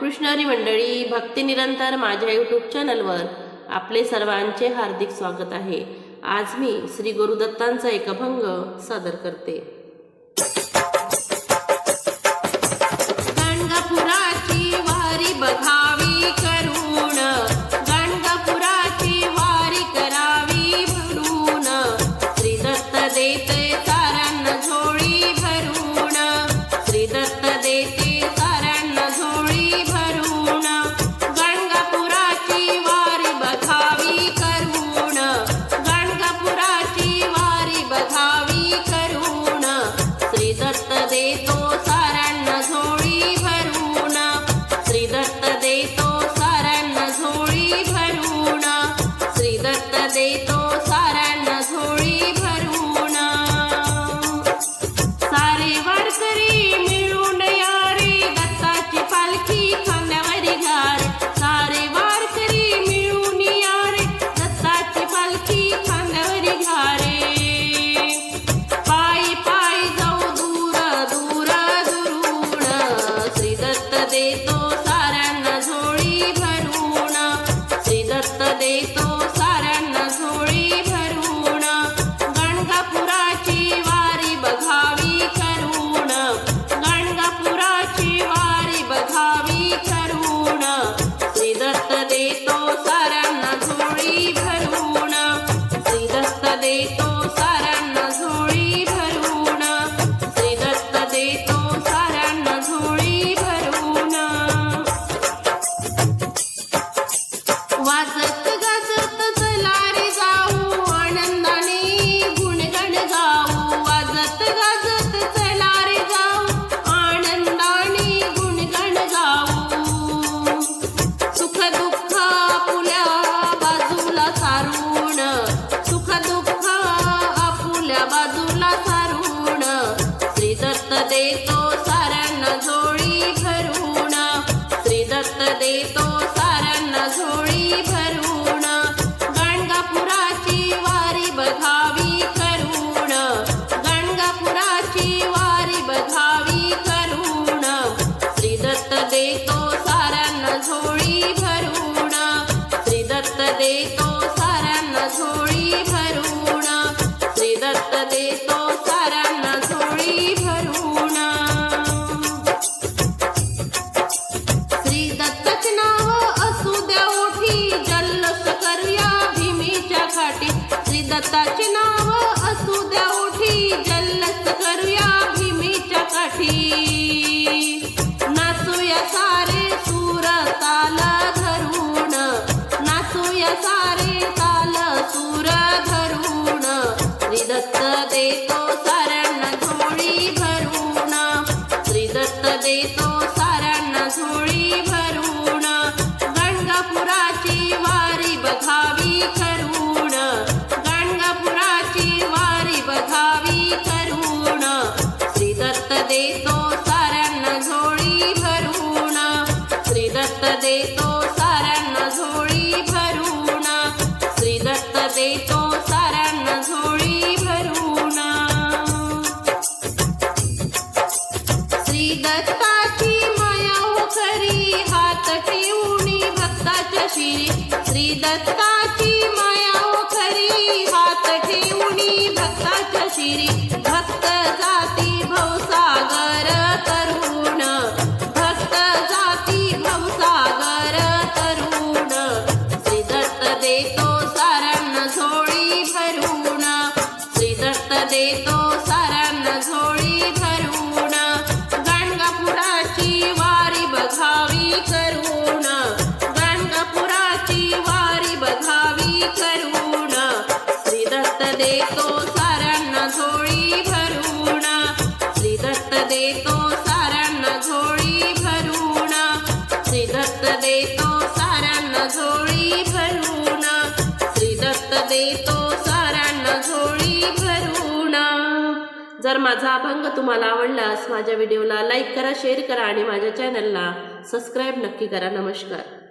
कृष्णहरी मंडळी भक्ती निरंतर माझ्या यूट्यूब चॅनलवर आपले सर्वांचे हार्दिक स्वागत आहे. आज मी श्री गुरुदत्तांचा एक अभंग सादर करते. देतो साऱ्यांना झोळी भरून. श्री दत्त देतो साऱ्यांना झोळी भरून. गणगापुराची वारी बघावी करून. गणगापुराची वारी बघावी करून. श्री दत्त देतो साऱ्यांना देतो साऱ्यांना झोळी भरून. श्री देतो साऱ्यांना झोळी भरून. गणगापुराची वारी बघावी करून. गणगापुराची वारी बघावी करून. श्री देतो साऱ्यांना झोळी भरून. श्री देतो साऱ्यांना झोळी भरून. दत्ताचे नाव असू द्या ओठी जल दत्ताची माया हो खरी. हात ठेवून भक्ताच्या शिरी. श्री दत्ताची माया हो खरी. हात ठेवून भक्ताच्या शिरी. करून श्री दत्त देतो साऱ्यांना झोळी भरून. श्री दत्त देतो साऱ्यांना झोळी भरून. श्री दत्त देतो साऱ्यांना झोळी भरून. श्री दत्त देतो साऱ्यांना झोळी भरून. जर माझा अभंग तुम्हाला आवडलास माझ्या व्हिडिओला लाईक करा शेअर करा आणि माझ्या चॅनलला सबस्क्राईब नक्की करा. नमस्कार.